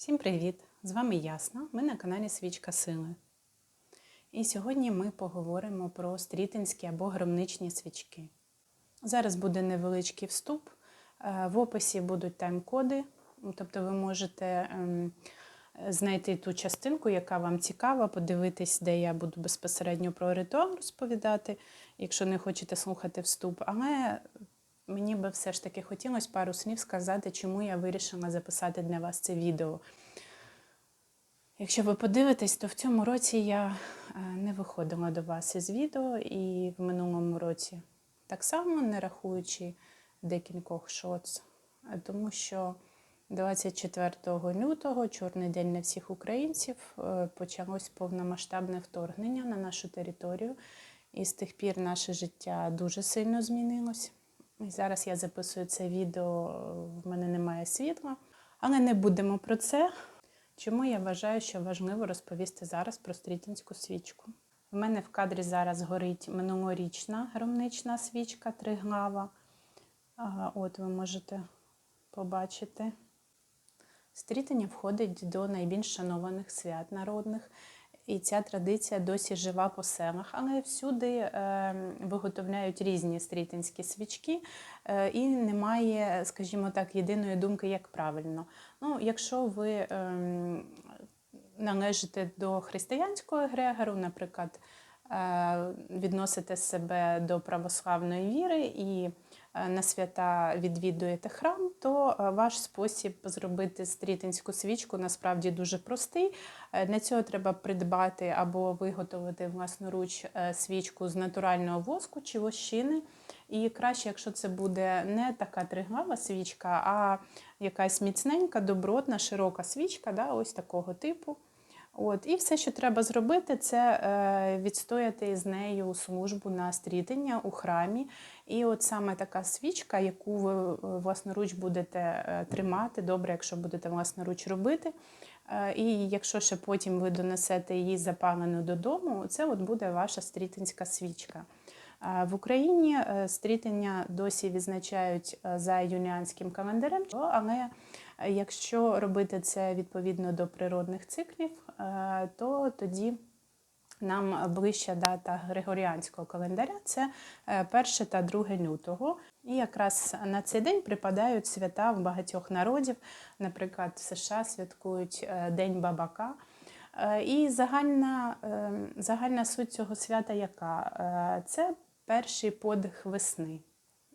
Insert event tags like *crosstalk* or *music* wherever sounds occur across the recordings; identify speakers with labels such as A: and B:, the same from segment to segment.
A: Всім привіт! З вами Ясна. Ми на каналі Свічка Сили. І сьогодні ми поговоримо про стрітинські або громничні свічки. Зараз буде невеличкий вступ. Е, В описі будуть тайм-коди, тобто ви можете ем, знайти ту частинку, яка вам цікава, подивитись, де я буду безпосередньо про ритуал розповідати, якщо не хочете слухати вступ. Але мені би все ж таки хотілося пару слів сказати, чому я вирішила записати для вас це відео. Якщо ви подивитесь, то в цьому році я е, не виходила до вас із відео, і в минулому році так само, не рахуючи декількох шоц, тому що 24 лютого, чорний день для всіх українців, е, почалось повномасштабне вторгнення на нашу територію, і з тих пір наше життя дуже сильно змінилось. Зараз я записую це відео, в мене немає світла, але не будемо про це. Чому я вважаю, що важливо розповісти зараз про стрітинську свічку? У мене в кадрі зараз горить минулорічна громнична свічка триглава. От ви можете побачити. Стрітення входить до найбільш шанованих свят народних, і ця традиція досі жива по селах, але всюди е, виготовляють різні стрітинські свічки, е, і немає, скажімо так, єдиної думки, як правильно. Ну, якщо ви е, належите до християнського егрегору, наприклад, е, відносите себе до православної віри і на свята відвідуєте храм, то е, ваш спосіб зробити стрітинську свічку насправді дуже простий. Е, Для цього треба придбати або виготовити власноруч е, свічку з натурального воску чи вощини. І краще, якщо це буде не така триглава свічка, а якась міцненька, добротна, широка свічка, да, ось такого типу. От, і все, що треба зробити, це е, відстояти з нею службу на стрітення у храмі. І от саме така свічка, яку ви е, власноруч будете е, тримати, добре, якщо будете власноруч робити. Е, і якщо ще потім ви донесете її запалену додому, це от буде ваша стрітинська свічка. Е, В Україні стрітення досі відзначають за юліанським календарем, але якщо робити це відповідно до природних циклів, е, то тоді нам ближча дата Григоріанського календаря це е, 1 та 2 лютого. І якраз на цей день припадають свята в багатьох народів. Наприклад, в США святкують е, День Бабака. Е, І загальна, е, загальна суть цього свята яка? Е, Це перший подих весни.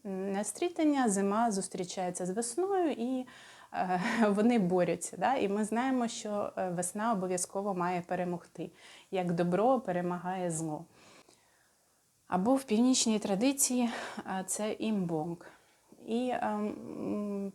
A: На стрітання зима зустрічається з весною і е, *laughs* вони борються. Да? І ми знаємо, що е, весна обов'язково має перемогти, як добро перемагає зло. Або в північній традиції е, це імбонг. І ем,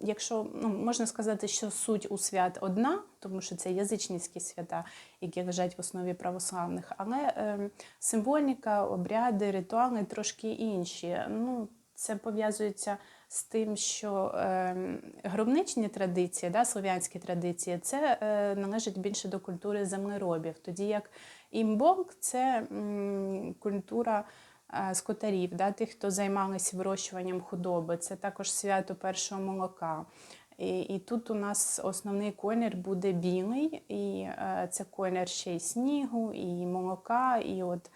A: якщо ну, можна сказати, що суть у свят одна, тому що це язичницькі свята, які лежать в основі православних, але ем, символіка, обряди, ритуали трошки інші. Ну, це пов'язується з тим, що е, гробничні традиції, да, слов'янські традиції, це е, належить більше до культури землеробів, тоді як імбонг це культура е, скотарів, да, тих, хто займалися вирощуванням худоби. Це також свято першого молока. І, і тут у нас основний колір буде білий, і е, це колір ще й снігу, і молока, і от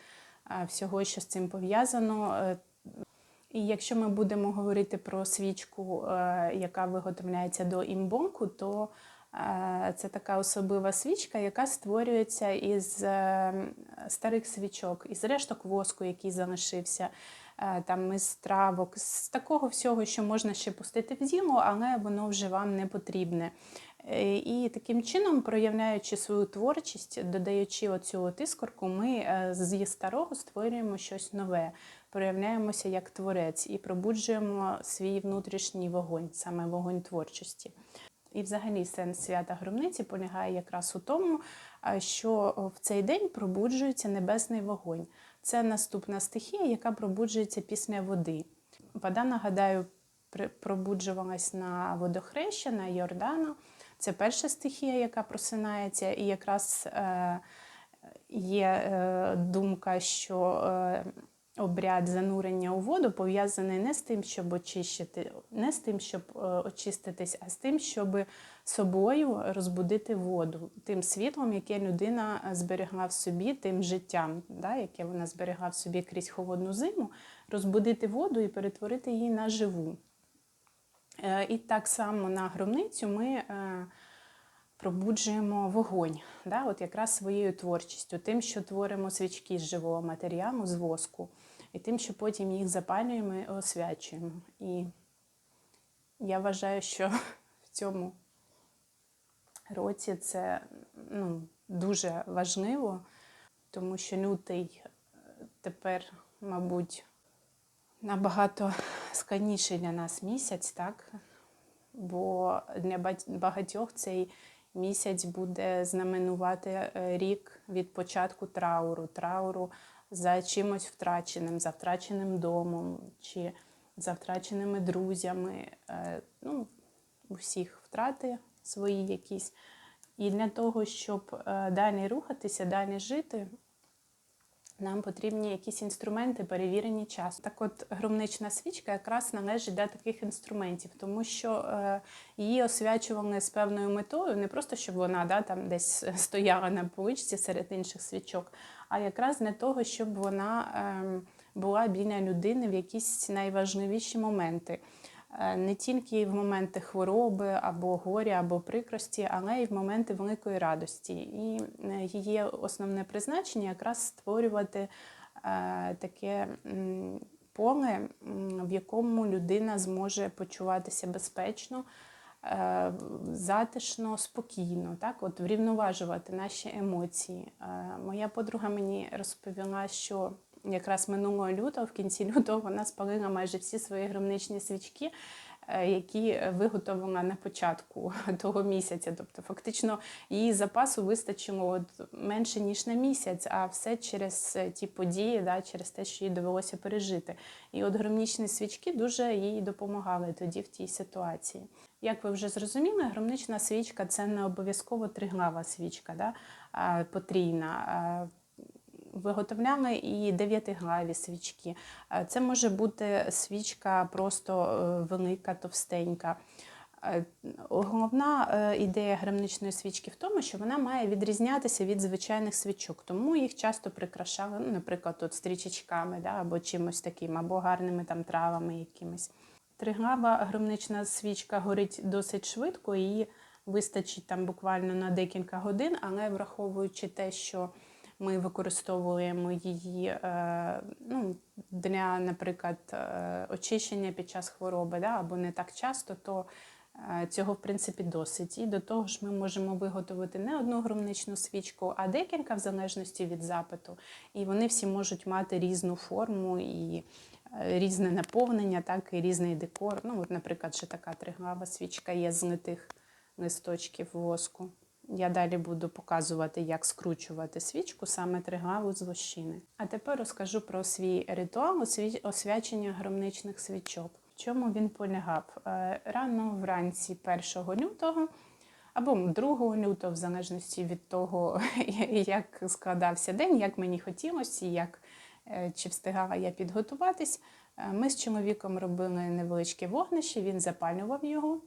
A: е, всього, що з цим пов'язано. І якщо ми будемо говорити про свічку, е, яка виготовляється до імбонку, то е, це така особлива свічка, яка створюється із е, старих свічок, із решток воску, який залишився, там із травок, з такого всього, що можна ще пустити в діло, але воно вже вам не потрібне. І таким чином, проявляючи свою творчість, додаючи оцю от іскорку, ми зі старого створюємо щось нове, проявляємося як творець і пробуджуємо свій внутрішній вогонь, саме вогонь творчості. І взагалі сенс свята громниці полягає якраз у тому, що в цей день пробуджується небесний вогонь. Це наступна стихія, яка пробуджується після води. Вода, нагадаю, пробуджувалась на водохреща, на Йордана. Це перша стихія, яка просинається, і якраз е, є е, думка, що е, обряд занурення у воду пов'язаний не з тим, щоб очищити, не з тим, щоб е, очиститись, а з тим, щоб собою розбудити воду, тим світлом, яке людина е, зберегла в собі, тим життям, да, яке вона зберегла в собі крізь холодну зиму, розбудити воду і перетворити її на живу. Е, І так само на гробницю ми пробуджуємо вогонь, да, от якраз своєю творчістю, тим, що творимо свічки з живого матеріалу, з воску, і тим, що потім їх запалюємо і освячуємо. І я вважаю, що *laughs* в цьому році це ну, дуже важливо, тому що лютий е, тепер, мабуть, набагато складніший для нас місяць, так? Бо для багатьох цей місяць буде знаменувати е, рік від початку трауру, трауру за чимось втраченим, за втраченим домом чи за втраченими друзями. Е, Ну, у всіх втрати свої якісь. І для того, щоб е, далі рухатися, далі жити, нам потрібні якісь інструменти, перевірені часом. Так от громнична свічка якраз належить до таких інструментів, тому що е, її освячували з певною метою, не просто щоб вона да, там десь стояла на поличці серед інших свічок, а якраз для того, щоб вона е, була біля людини в якісь найважливіші моменти. Е, Не тільки в моменти хвороби або горя, або прикрості, але й в моменти великої радості. І е, її основне призначення якраз створювати е, таке поле, в якому людина зможе почуватися безпечно, затишно, спокійно, так, от врівноважувати наші емоції. Моя подруга мені розповіла, що якраз минулого лютого, в кінці лютого, вона спалила майже всі свої громничні свічки, е, які виготовила на початку *laughs* того місяця. Тобто, фактично, її запасу вистачило от менше ніж на місяць, а все через е, ті події, да, через те, що їй довелося пережити. І от громнічні свічки дуже їй допомагали тоді в тій ситуації. Як ви вже зрозуміли, громнична свічка це не обов'язково триглава свічка, да, потрійна. Виготовляли і дев'ятиглаві свічки. Е, Це може бути свічка просто е, велика, товстенька. Е, Головна ідея грамничної свічки в тому, що вона має відрізнятися від звичайних свічок, тому їх часто прикрашали, ну, наприклад, от стрічечками да, або чимось таким, або гарними там травами якимись. Триглава громнична свічка горить досить швидко, її вистачить там буквально на декілька годин, але враховуючи те, що ми використовуємо її е, ну, для, наприклад, е, очищення під час хвороби, да, або не так часто, то е, цього в принципі досить. І до того ж, ми можемо виготовити не одну громничну свічку, а декілька в залежності від запиту. І вони всі можуть мати різну форму і різне наповнення, так і різний декор. Ну, от, наприклад, ще така триглава свічка є з литих листочків воску. Я далі буду показувати, як скручувати свічку саме триглаву з вощини. А тепер розкажу про свій ритуал освячення громничних свічок. В чому він полягав? Е, Рано вранці 1 лютого або 2 лютого, в залежності від того, *laughs* як складався день, як мені хотілося, як, е, чи встигала я підготуватись. Е, Ми з чоловіком робили невеличке вогнище, він запалював його.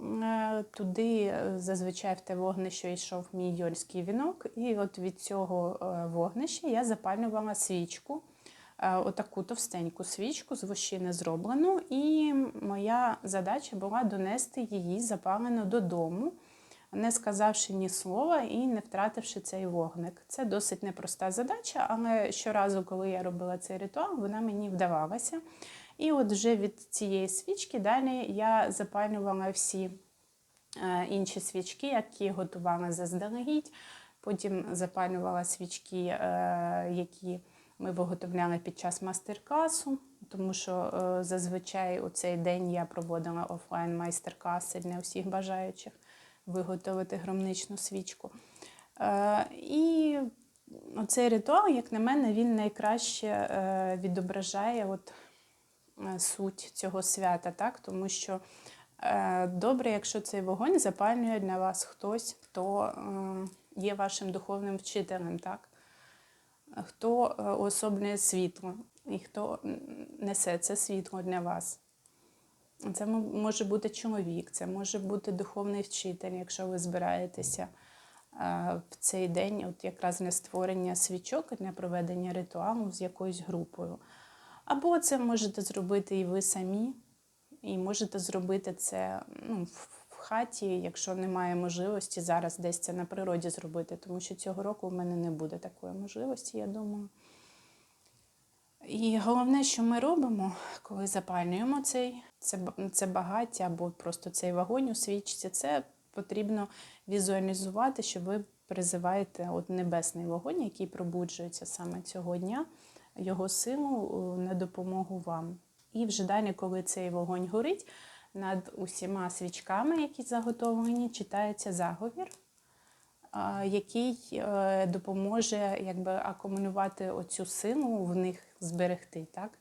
A: Е, Туди е, зазвичай в те вогнище йшов мій йольський вінок, і от від цього е, вогнища я запалювала свічку, отаку товстеньку свічку з вощини зроблену, і моя задача була донести її запалену додому, не сказавши ні слова і не втративши цей вогник. Це досить непроста задача, але щоразу, коли я робила цей ритуал, вона мені вдавалася. І от вже від цієї свічки далі я запалювала всі е, інші свічки, які готувала заздалегідь. Потім запалювала свічки, е, які ми виготовляли під час мастер-класу, тому що е, зазвичай у цей день я проводила офлайн майстер-класи для всіх бажаючих виготовити громничну свічку. І оцей ритуал, як на мене, він найкраще відображає от суть цього свята, так? тому що е, добре, якщо цей вогонь запалює для вас хтось, хто е, є вашим духовним вчителем. Так? хто е, уособлює світло і хто несе це світло для вас. Це може бути чоловік, це може бути духовний вчитель, якщо ви збираєтеся е, в цей день, от якраз для створення свічок, для проведення ритуалу з якоюсь групою. Або це можете зробити і ви самі, і можете зробити це ну, в хаті, якщо немає можливості зараз десь це на природі зробити, тому що цього року в мене не буде такої можливості, я думаю. І головне, що ми робимо, коли запалюємо цей це, це багаття або просто цей вогонь у свічці, це потрібно візуалізувати, що ви призиваєте от небесний вогонь, який пробуджується саме цього дня, його силу е, на допомогу вам. І вже далі, коли цей вогонь горить, над усіма свічками, які заготовлені, читається заговір який е, допоможе якби, акумулювати оцю силу в них зберегти, так?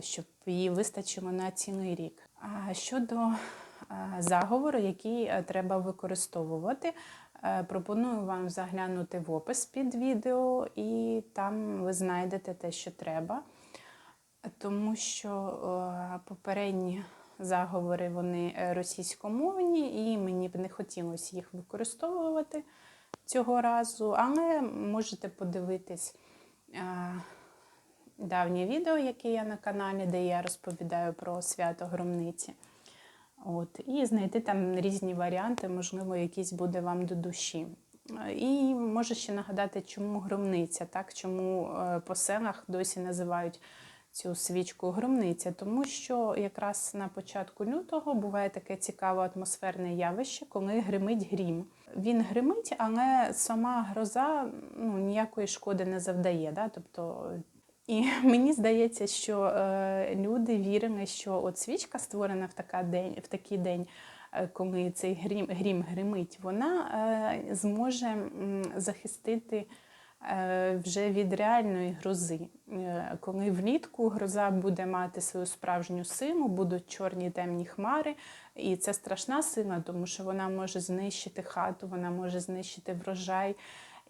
A: Щоб її вистачило на цілий рік. А щодо заговору, який е, треба використовувати, пропоную вам заглянути в опис під відео, і там ви знайдете те, що треба. Тому що е, попередні заговори вони е, російськомовні, і мені б не хотілося їх використовувати цього разу. Але можете подивитись е, давнє відео, яке є на каналі, де я розповідаю про свято громниці. От, і знайти там різні варіанти, можливо, якийсь буде вам до душі. Е, І можу ще нагадати, чому громниця, так? чому е, по селах досі називають цю свічку громниця, тому що якраз на початку лютого буває таке цікаве атмосферне явище, коли гримить грім. Він гримить, але сама гроза ну, ніякої шкоди не завдає. Да? Тобто, і *laughs* мені здається, що е, люди вірили, що от свічка створена в, така день, в такий день. е, Коли цей грім, грім гримить, вона е, зможе м, захистити е, вже від реальної грози. Е, Коли влітку гроза буде мати свою справжню силу, будуть чорні темні хмари, і це страшна сила, тому що вона може знищити хату, вона може знищити врожай.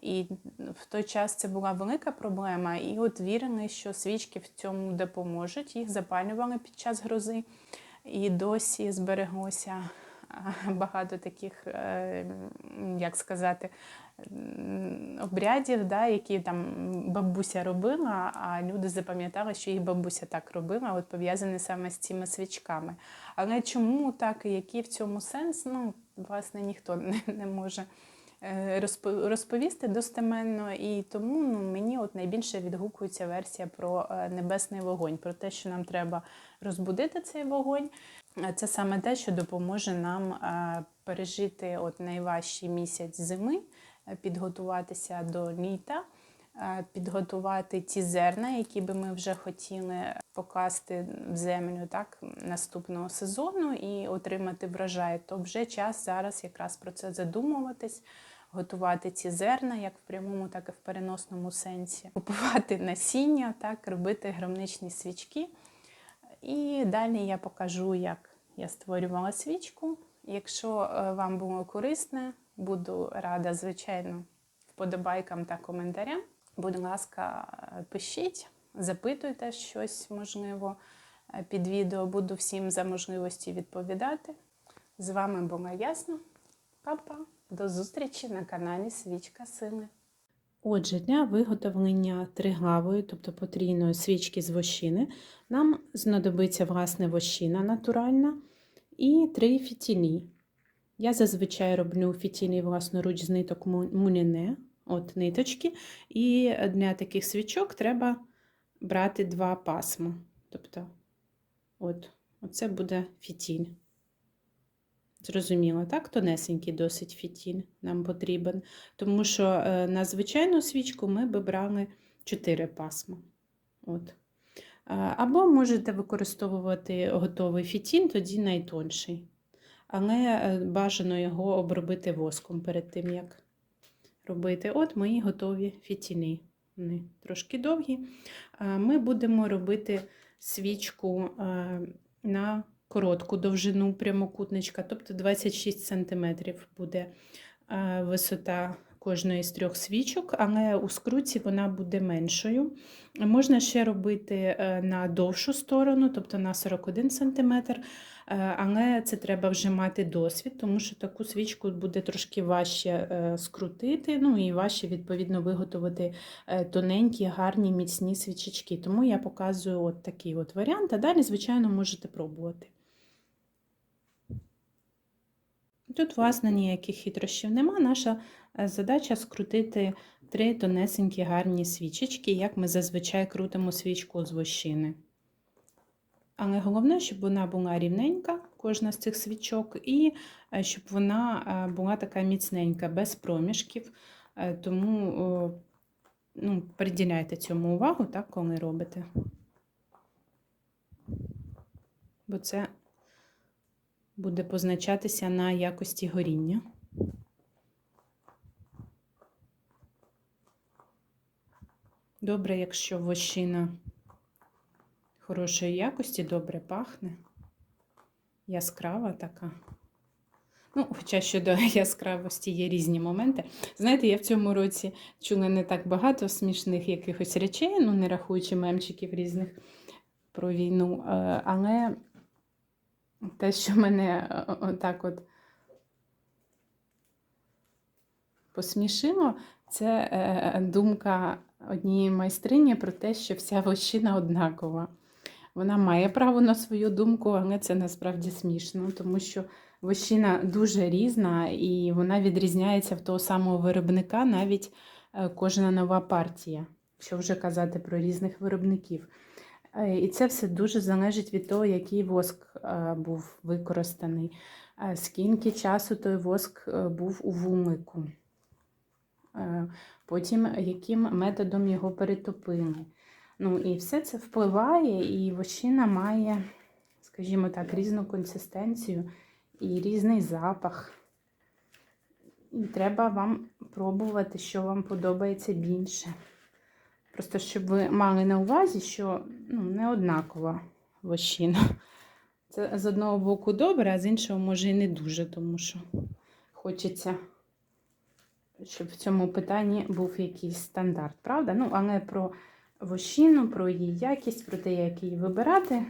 A: І в той час це була велика проблема. І от вірили, що свічки в цьому допоможуть. Їх запалювали під час грози, і досі збереглося багато таких, е, як сказати, обрядів, да, які там бабуся робила, а люди запам'ятали, що їх бабуся так робила, от пов'язані саме з цими свічками. Але чому так і який в цьому сенс? Ну, власне, ніхто *laughs* не, не може розповісти достеменно, і тому ну, мені от найбільше відгукується версія про е, небесний вогонь, про те, що нам треба розбудити цей вогонь. Е, Це саме те, що допоможе нам е, пережити от найважчий місяць зими, е, підготуватися до літа, е, підготувати ті зерна, які би ми вже хотіли покласти в землю так, наступного сезону і отримати врожай. То вже час зараз якраз про це задумуватись. Готувати ці зерна, як в прямому, так і в переносному сенсі, купувати насіння, так, робити громничні свічки. І далі я покажу, як я створювала свічку. Якщо е, вам було корисне, буду рада, звичайно, вподобайкам та коментарям. Будь ласка, е, пишіть, запитуйте щось, можливо, е, під відео. Буду всім за можливості відповідати. З вами була Ясна. Па-па! До зустрічі на каналі Свічка Сили. Отже, для виготовлення триглавої, тобто потрійної свічки з вощини, нам знадобиться власне вощина натуральна і три фітілі. Я зазвичай роблю фітілі власноруч з ниток му- муліне, от ниточки. І для таких свічок треба брати два пасма. Тобто, от, оце буде фітіль. Зрозуміло, так? Тонесенький досить фітіль нам потрібен. Тому що е, на звичайну свічку ми би брали 4 пасма. От. Е, Або можете використовувати готовий фітіль, тоді найтонший. Але е, бажано його обробити воском перед тим, як робити. От мої готові фітілі. Вони трошки довгі. Ми будемо робити свічку на коротку довжину прямокутничка, тобто 26 см буде е, висота кожної з трьох свічок, але у скруті вона буде меншою. Можна ще робити е, на довшу сторону, тобто на 41 см, е, але це треба вже мати досвід, тому що таку свічку буде трошки важче скрутити, ну і важче, відповідно, виготовити тоненькі, гарні, міцні свічечки. Тому я показую от такий от варіант, а далі, звичайно, можете пробувати. Тут, власне, ніяких хитрощів нема. Наша е, задача скрутити три тонесенькі гарні свічечки, як ми зазвичай крутимо свічку з вощини. Але головне, щоб вона була рівненька, кожна з цих свічок, і е, щоб вона е, була така міцненька, без проміжків. Тому ну, приділяйте цьому увагу, так, коли робите. Бо це буде позначатися на якості горіння. Добре, якщо вощина хорошої якості, добре пахне, яскрава така. Ну, хоча щодо *laughs* яскравості є різні моменти. Знаєте, я в цьому році чула не так багато смішних якихось речей, ну, не рахуючи мемчиків різних про війну, е, але те, що мене е, отак от посмішило, це е, думка однієї майстрині про те, що вся вощина однакова. Вона має право на свою думку, але це насправді смішно, тому що вощина дуже різна і вона відрізняється в того самого виробника, навіть е, кожна нова партія, що вже казати про різних виробників. Е, І це все дуже залежить від того, який воск е, був використаний, е, скільки часу той воск був у вулику, е, потім яким методом його перетопили. Ну, і все це впливає, і вощина має, скажімо так, різну консистенцію і різний запах. І треба вам пробувати, що вам подобається більше. Просто щоб ви мали на увазі, що ну, не однакова вощина. Це з одного боку добре, а з іншого може і не дуже, тому що хочеться, щоб в цьому питанні був якийсь стандарт, правда? Ну, але про вощину, про її якість, про те, як її вибирати,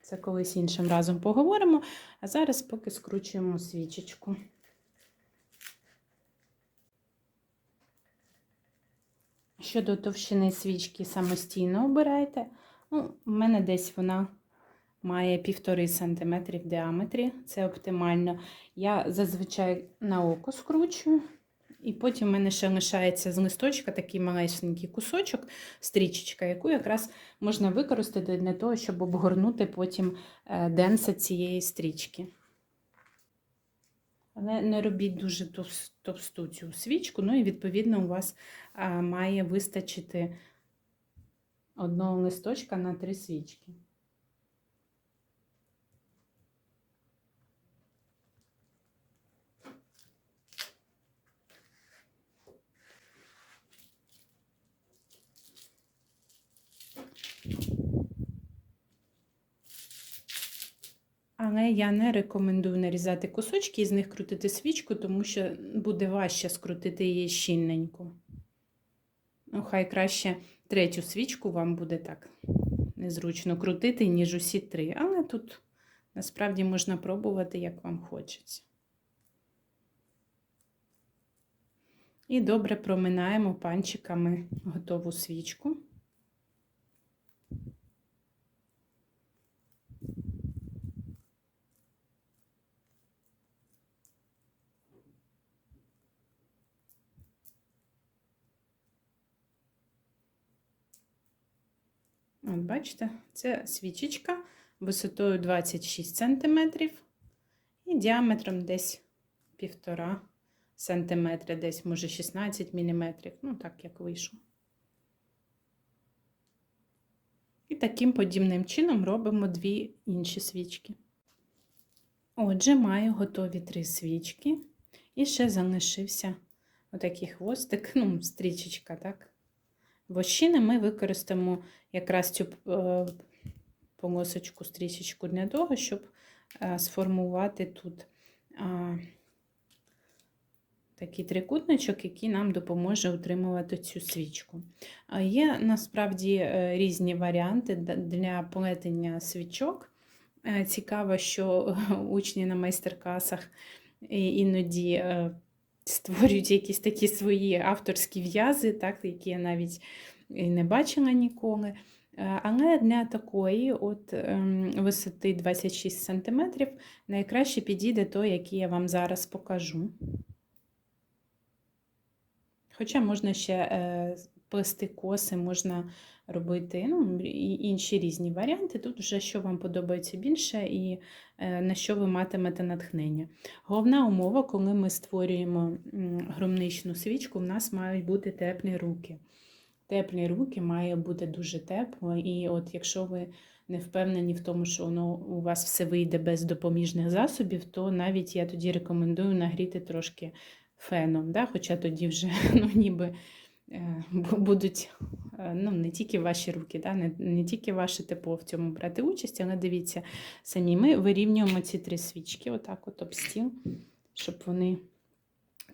A: це колись іншим разом поговоримо. А зараз поки скручуємо свічечку. Щодо товщини свічки самостійно обирайте. Ну, У мене десь вона має 1,5 см в діаметрі, це оптимально. Я зазвичай на око скручую, і потім в мене ще лишається з листочка такий малесенький кусочок, стрічечка, яку якраз можна використати для того, щоб обгорнути потім е, денса цієї стрічки. Але не робіть дуже товсту цю свічку, ну і відповідно у вас має вистачити одного листочка на три свічки. Але я не рекомендую нарізати кусочки і з них крутити свічку, тому що буде важче скрутити її щільненько. Ну, хай краще третю свічку вам буде так незручно крутити, ніж усі три. Але тут насправді можна пробувати, як вам хочеться. І добре проминаємо панчиками готову свічку. От бачите, це свічечка висотою 26 см і діаметром десь 1,5 см, десь, може, 16 мм. Ну, так як вийшло. І таким подібним чином робимо дві інші свічки. Отже, маю готові три свічки. І ще залишився отакий хвостик, ну, стрічечка, так? Вощини ми використаємо якраз цю е, полосочку, стрічечку для того, щоб е, сформувати тут такий трикутничок, який нам допоможе утримувати цю свічку. Є насправді е, різні варіанти для плетення свічок. Цікаво, що учні на майстер-класах іноді створюють якісь такі свої авторські в'язи, так, які я навіть і не бачила ніколи. Е, Але для такої от ем, висоти 26 см найкраще підійде той, який я вам зараз покажу. Хоча можна ще е, плести коси, можна робити ну, інші різні варіанти. Тут вже що вам подобається більше і е, на що ви матимете натхнення. Головна умова, коли ми створюємо громничну свічку, в нас мають бути теплі руки. Теплі руки має бути дуже тепло, і от якщо ви не впевнені в тому, що воно у вас все вийде без допоміжних засобів, то навіть я тоді рекомендую нагріти трошки феном, да? хоча тоді вже *laughs* ну, ніби будуть е, ну, не тільки ваші руки, да? не, не тільки ваше тепло в цьому брати участь, але дивіться самі, ми вирівнюємо ці три свічки, отак от об стіл, щоб вони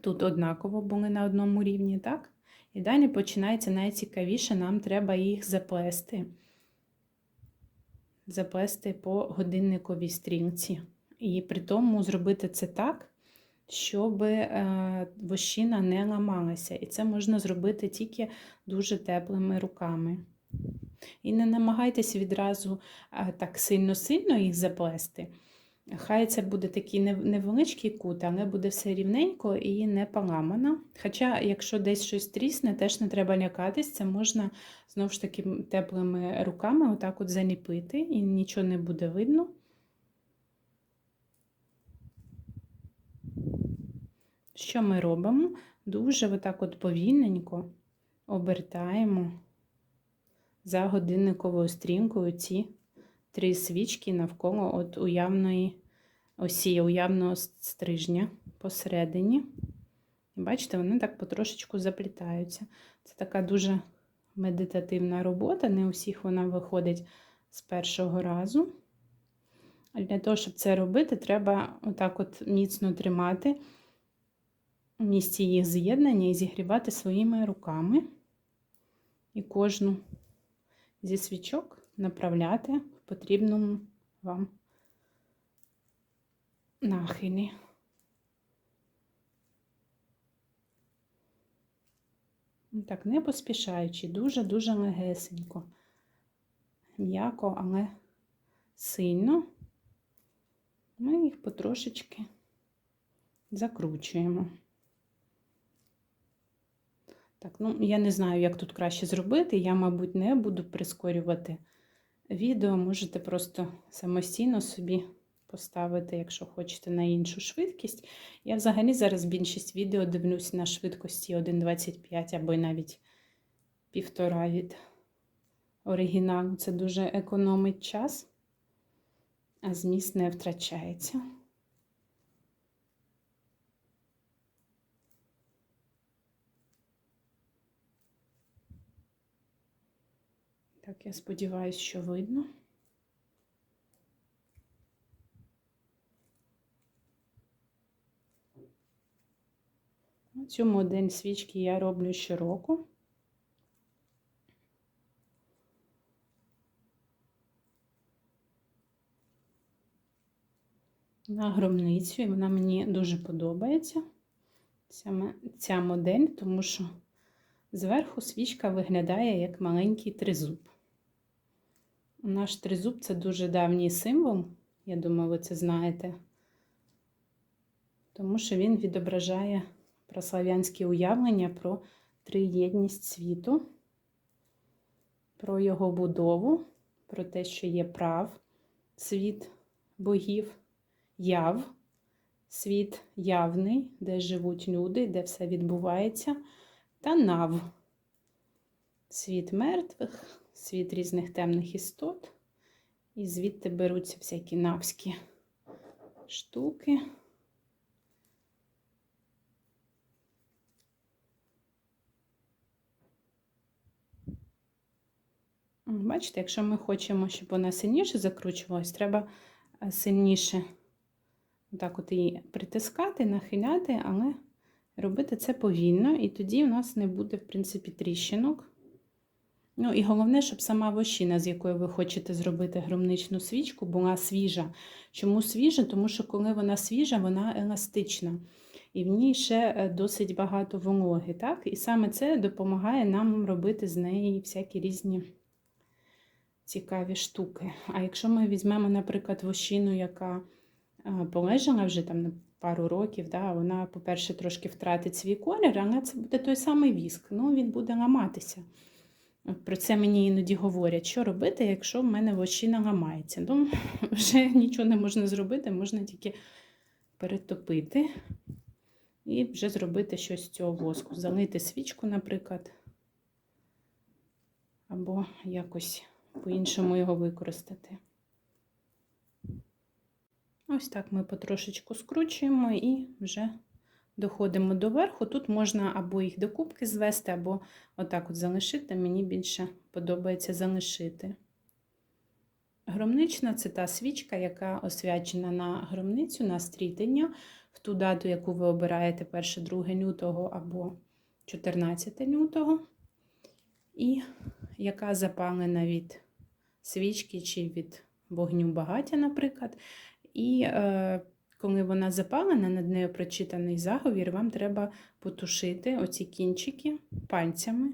A: тут однаково були на одному рівні, так? І далі починається найцікавіше, нам треба їх заплести. Заплести по годинниковій стрілці. І при тому зробити це так, щоб е, вощина не ламалася. І це можна зробити тільки дуже теплими руками. І не намагайтесь відразу е, так сильно-сильно їх заплести. Хай це буде такий невеличкий кут, але буде все рівненько і не поламано. Хоча, якщо десь щось трісне, теж не треба лякатись, це можна знову ж таки теплими руками отак от заліпити, і нічого не буде видно. Що ми робимо? Дуже отак от повільненько обертаємо за годинниковою стрінкою ці три свічки навколо от уявної осі, уявного стрижня посередині. Бачите, вони так потрошечку заплітаються. Це така дуже медитативна робота, не у всіх вона виходить з першого разу. Для того, щоб це робити, треба отак от міцно тримати місці їх з'єднання і зігрівати своїми руками. І кожну зі свічок направляти в потрібному вам нахилі. Так, не поспішаючи, дуже-дуже легесенько. М'яко, але сильно. Ми їх потрошечки закручуємо. Так, ну я не знаю, як тут краще зробити. Я, мабуть, не буду прискорювати відео. Можете просто самостійно собі поставити, якщо хочете, на іншу швидкість. Я взагалі зараз більшість відео дивлюсь на швидкості 1,25 або навіть півтора від оригіналу. Це дуже економить час, а зміст не втрачається. Так, я сподіваюся, що видно. Цю модель свічки я роблю щороку. На громницю, і вона мені дуже подобається. Ця, ця модель, тому що зверху свічка виглядає як маленький тризуб. Наш тризуб це дуже давній символ, я думаю, ви це знаєте, тому що він відображає прослав'янські уявлення про триєдність світу, про його будову, про те, що є прав, світ богів, яв, світ явний, де живуть люди, де все відбувається, та нав, світ мертвих, світ різних темних істот. І звідти беруться всякі навські штуки. Бачите, якщо ми хочемо, щоб вона сильніше закручувалась, треба е, сильніше так от її притискати, нахиляти, але Робити це повільно, і тоді у нас не буде, в принципі, тріщинок. Ну і головне, щоб сама вощина, з якої ви хочете зробити громничну свічку, була свіжа. Чому свіжа? Тому що коли вона свіжа, вона еластична. І в ній ще е, досить багато вологи. Так? І саме це допомагає нам робити з неї всякі різні цікаві штуки. А якщо ми візьмемо, наприклад, вощину, яка е, полежала вже там пару років, да, вона, по-перше, трошки втратить свій колір, але це буде той самий віск, ну він буде ламатися. Про це мені іноді говорять, що робити, якщо в мене вощина ламається. Ну, *laughs* вже нічого не можна зробити, можна тільки перетопити і вже зробити щось з цього воску. Залити свічку, наприклад, або якось по-іншому його використати. Ось так ми потрошечку скручуємо і вже доходимо до верху. Тут можна або їх докупки звести, або отак от залишити. Мені більше подобається залишити. Громнична це та свічка, яка освячена на громницю, на стрітення, в ту дату, яку ви обираєте 1-2 лютого або 14 лютого, і яка запалена від свічки чи від вогню багаття, наприклад. І е, коли вона запалена, над нею прочитаний заговір, вам треба потушити оці кінчики пальцями,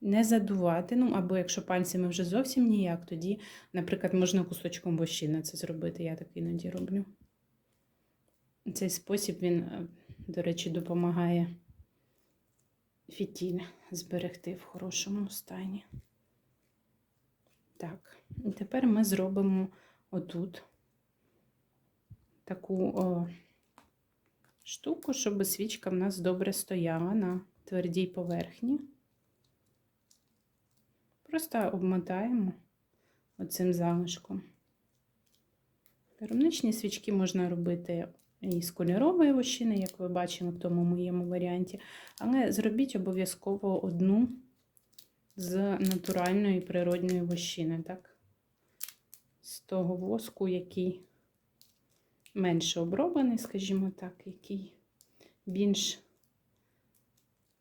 A: не задувати. Ну, або якщо пальцями вже зовсім ніяк, тоді, наприклад, можна кусочком вощини це зробити. Я так іноді роблю. Цей спосіб, він, е, до речі, допомагає фітіль зберегти в хорошому стані. Так, і тепер ми зробимо отут таку о, штуку, щоб свічка в нас добре стояла на твердій поверхні. Просто обмотаємо оцим залишком. Керамничні свічки можна робити і з кольорової вощини, як ви бачили в тому моєму варіанті, але зробіть обов'язково одну з натуральної природної вощини, так? З того воску, який менше оброблений, скажімо так, який більш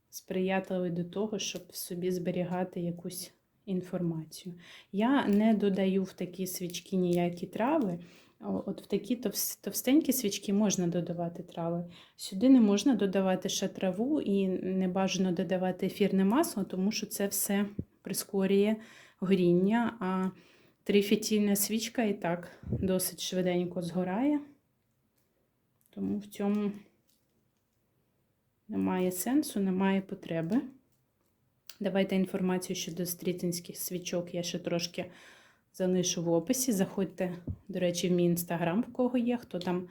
A: сприятливий до того, щоб собі зберігати якусь інформацію. Я не додаю в такі свічки ніякі трави. От в такі товстенькі свічки можна додавати трави. Сюди не можна додавати ще траву і не бажано додавати ефірне масло, тому що це все прискорює горіння, а трифітільна свічка і так досить швиденько згорає. Тому в цьому немає сенсу, немає потреби. Давайте інформацію щодо стрітинських свічок я ще трошки залишу в описі. Заходьте, до речі, в мій інстаграм, в кого є, хто там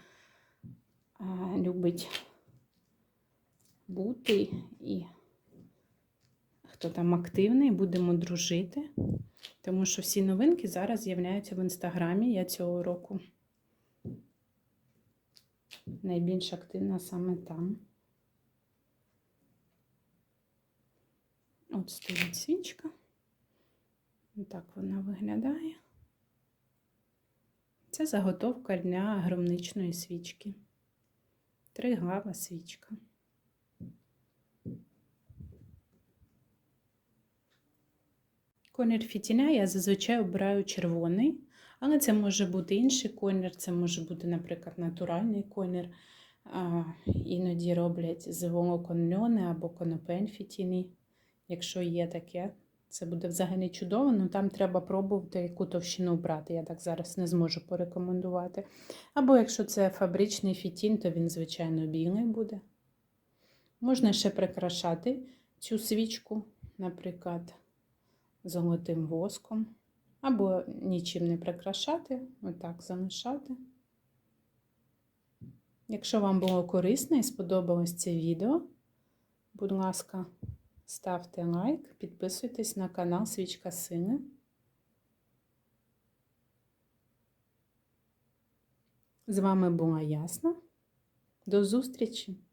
A: а, любить бути і хто там активний, будемо дружити. Тому що всі новинки зараз з'являються в інстаграмі. Я цього року найбільш активна саме там. От стоїть свічка. Так вона виглядає. Це заготовка для громничної свічки. Триглава свічка. Колір фітіля я зазвичай обираю червоний, але це може бути інший колір, це може бути, наприклад, натуральний колір. Іноді роблять з волокон льони або конопель фітіний. Якщо є таке, це буде взагалі чудово, але там треба пробувати яку товщину брати. Я так зараз не зможу порекомендувати. Або якщо це фабричний фітін, то він, звичайно, білий буде. Можна ще прикрашати цю свічку, наприклад, золотим воском. Або нічим не прикрашати, отак залишати. Якщо вам було корисно і сподобалось це відео, будь ласка, ставте лайк, підписуйтесь на канал Свічка Сини. З вами була Ясна. До зустрічі!